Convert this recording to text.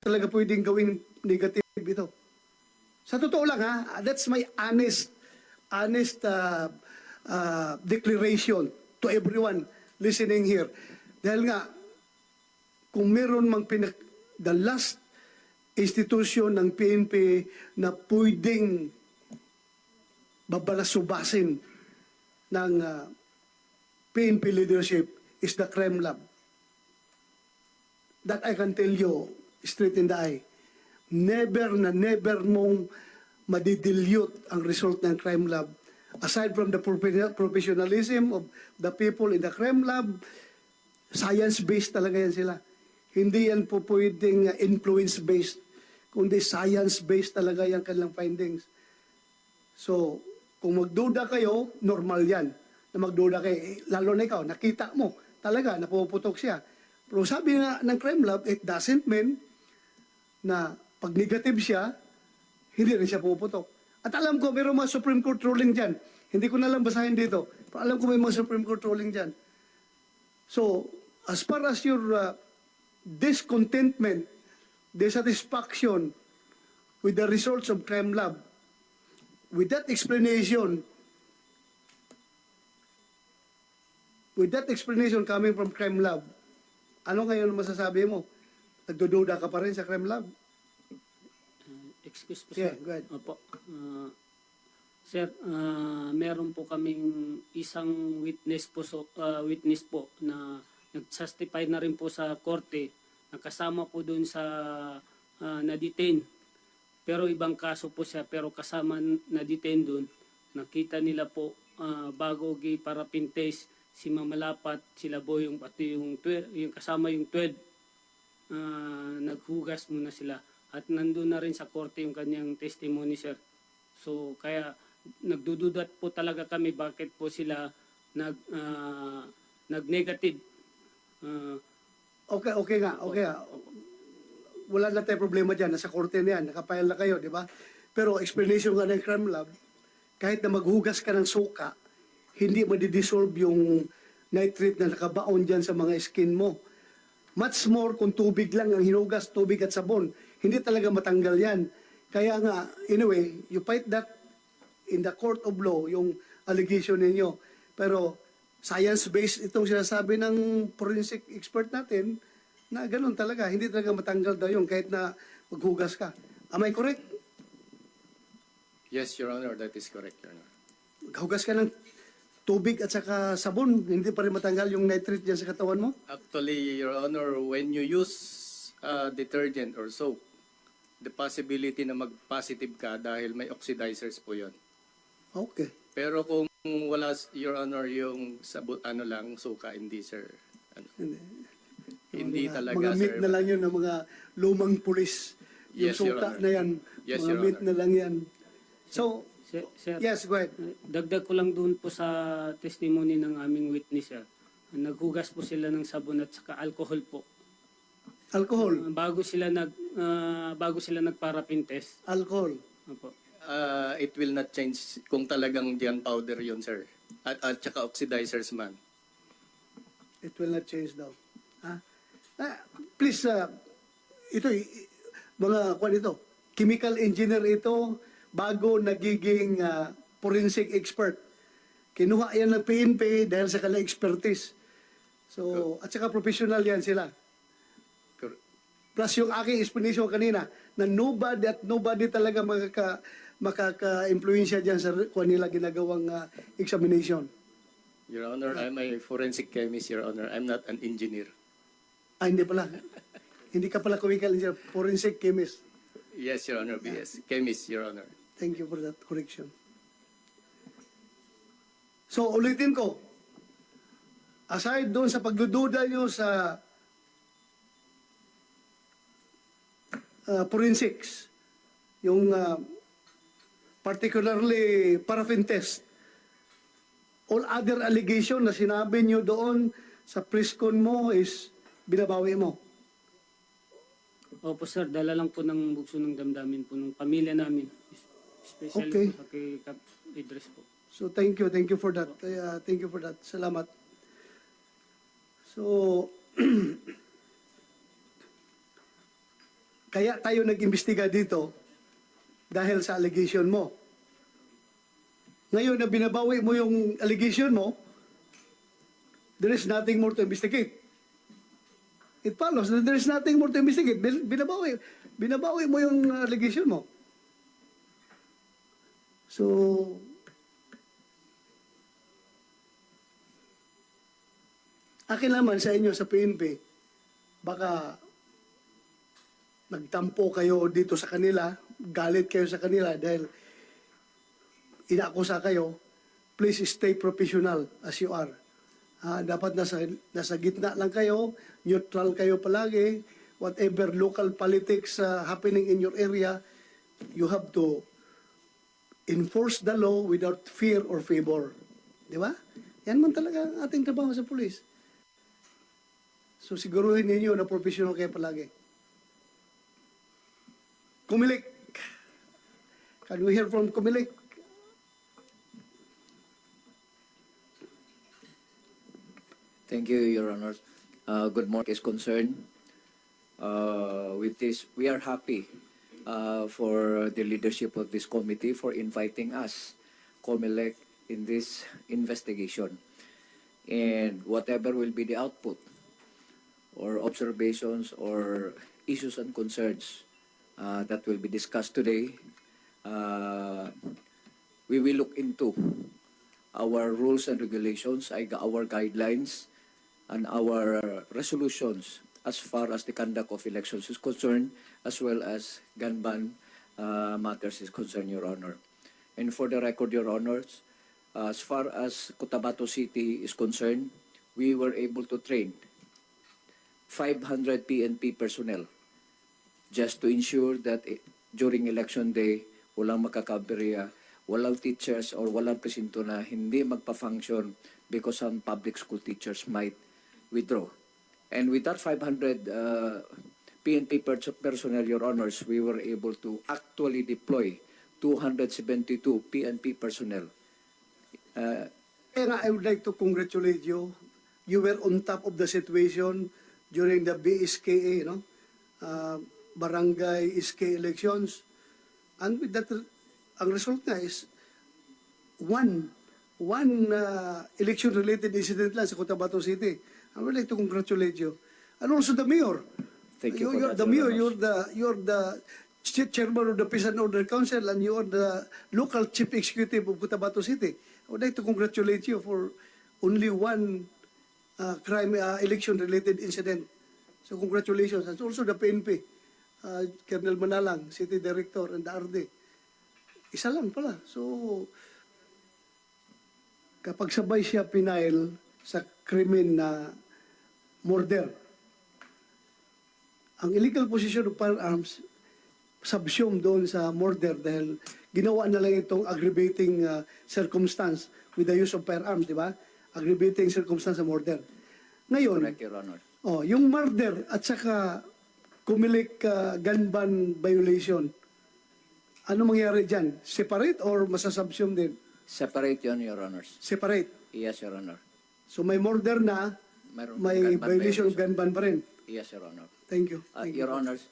talaga pwedeng gawing negative ito. Sa totoo lang ha, that's my honest, honest uh, uh, declaration to everyone listening here. Dahil nga, kung meron mang pinak, the last institution ng PNP na pwedeng babalasubasin ng uh, PNP leadership is the crime lab. That I can tell you straight in the eye. Never na never mong madidilute ang result ng crime lab. Aside from the profe- professionalism of the people in the crime lab, science-based talaga yan sila. Hindi yan po pwedeng uh, influence-based, kundi science-based talaga yung kanilang findings. So, kung magduda kayo, normal yan. Na magduda kayo, eh, lalo na ikaw, nakita mo talaga na puputok siya. Pero sabi nga ng crime lab, it doesn't mean na pag negative siya, hindi rin siya puputok. At alam ko, mayroong mga Supreme Court ruling dyan. Hindi ko na lang basahin dito. Pero alam ko may mga Supreme Court ruling dyan. So, as far as your uh, discontentment, dissatisfaction with the results of crime lab, with that explanation, with that explanation coming from crime lab, ano ngayon masasabi mo? Nagdududa ka pa rin sa crime lab? Excuse po, Yeah, sir. go ahead. Opo. Uh, sir, uh, meron po kaming isang witness po, so, uh, witness po na nag-testify na rin po sa korte na kasama po doon sa uh, na-detain. Pero ibang kaso po siya, pero kasama na-detain doon. Nakita nila po uh, bago gi para pintes si Mamalapat, sila Boyong, pati yung, twe- yung kasama yung 12 ah, naghugas muna sila at nandun na rin sa korte yung kanyang testimony sir. So kaya nagdududat po talaga kami bakit po sila nag ah, nag-negative. Ah, Okay, okay nga, okay nga. Wala na tayong problema dyan. Nasa korte na yan. Nakapayal na kayo, di ba? Pero explanation nga ng crime lab, kahit na maghugas ka ng suka, hindi madidissolve yung nitrate na nakabaon dyan sa mga skin mo. Much more kung tubig lang ang hinugas, tubig at sabon. Hindi talaga matanggal yan. Kaya nga, anyway, you fight that in the court of law, yung allegation ninyo. Pero science-based itong sinasabi ng forensic expert natin na ganun talaga. Hindi talaga matanggal daw yung kahit na maghugas ka. Am I correct? Yes, Your Honor, that is correct, Your Honor. Maghugas ka ng tubig at saka sabon, hindi pa rin matanggal yung nitrate dyan sa katawan mo? Actually, Your Honor, when you use uh, detergent or soap, the possibility na mag-positive ka dahil may oxidizers po yon. Okay. Pero kung wala, Your Honor, yung sabot, ano lang, suka, hindi, sir. Ano, Hindi. hindi mga, talaga, Mga sir. meat na lang yun ng mga lumang pulis. Yung Yes, Your suka Honor. na yan. Yes, mga Your meat Honor. na lang yan. So, sir, sir yes, go ahead. dagdag ko lang doon po sa testimony ng aming witness sir. Naghugas po sila ng sabon at saka alcohol po. Alcohol. Ah, bago sila nag ah, bago sila nagparapin test. Alcohol. Opo. Uh, it will not change kung talagang diyan powder yon sir. At, at saka oxidizers man. It will not change daw. Ha? Ah, please, uh, ito, i- i- mga kwan ito, chemical engineer ito, bago nagiging ah, forensic expert. Kinuha yan ng PNP dahil sa kanilang expertise. So, at saka professional yan sila. Cor- Plus yung aking explanation kanina, na nobody at nobody talaga makaka, makaka-influensya dyan sa kung nila ginagawang ah, examination. Your Honor, I'm a forensic chemist, Your Honor. I'm not an engineer. Ah, hindi pala. hindi ka pala chemical engineer, forensic chemist. Yes, Your Honor, yes. Chemist, Your Honor. Thank you for that correction. So, ulitin ko. Aside doon sa pagdududa nyo sa uh, forensics, yung uh, particularly paraffin test, all other allegation na sinabi nyo doon sa preskon mo is binabawi mo. Opo sir, dala lang po ng bugso ng damdamin po ng pamilya namin. Especially Okay. po sa kay Kap Idris po. So thank you, thank you for that. Uh, thank you for that. Salamat. So Kaya tayo nag-imbestiga dito dahil sa allegation mo. Ngayon na binabawi mo yung allegation mo, there is nothing more to investigate. It follows that there is nothing more to investigate. Bin- Binabawi, binabawi mo yung allegation mo. So, akin naman sa inyo sa PNP, baka nagtampo kayo dito sa kanila, galit kayo sa kanila dahil inakusa kayo, please stay professional as you are. Ah, dapat nasa, nasa gitna lang kayo, neutral kayo palagi, whatever local politics ah, happening in your area, you have to enforce the law without fear or favor. Di ba? Yan man talaga ang ating trabaho sa pulis. So siguruhin ninyo na professional kayo palagi. Kumilik. Can we hear from Kumilik? Thank you, Your Honor. Uh, good morning is concerned. Uh, with this, we are happy uh, for the leadership of this committee for inviting us, COMELEC, in this investigation. And whatever will be the output or observations or issues and concerns uh, that will be discussed today, uh, we will look into our rules and regulations, our guidelines, and our resolutions as far as the conduct of elections is concerned, as well as gun ban uh, matters is concerned, Your Honor. And for the record, Your Honors, as far as Cotabato City is concerned, we were able to train 500 PNP personnel just to ensure that eh, during election day, walang makakaberya, walang teachers or walang presinto na hindi magpa-function because some public school teachers might withdraw. And with that 500 uh, PNP pers- personnel, Your Honors, we were able to actually deploy 272 PNP personnel. Uh, nga, I would like to congratulate you. You were on top of the situation during the BSKA, no? Uh, barangay SK elections. And with that, ang result nga is one one uh, election-related incident lang sa Cotabato City. I would like to congratulate you. And also the mayor. Thank you you're that, the mayor, you're the, you're the chairman of the Peace and Order Council and you're the local chief executive of Cotabato City. I would like to congratulate you for only one uh, crime, uh, election-related incident. So congratulations. And also the PNP, uh, Colonel Manalang, City Director, and the RD. Isa lang pala. So, kapag sabay siya pinail sa krimen na murder, ang illegal possession of firearms subsumed doon sa murder dahil ginawa na lang itong aggravating uh, circumstance with the use of firearms, di ba? Aggravating circumstance sa murder. Ngayon, correct, Your Honor. oh, yung murder at saka kumilik uh, gun ban violation, ano mangyari dyan? Separate or masasubsume din? Separate yun, Your Honors. Separate. Yes, Your Honor. So may murder na, Mayroon may gun ban violation of gun ban pa rin. Yes, Your Honor. Thank you. Uh, Thank Your you. Honors,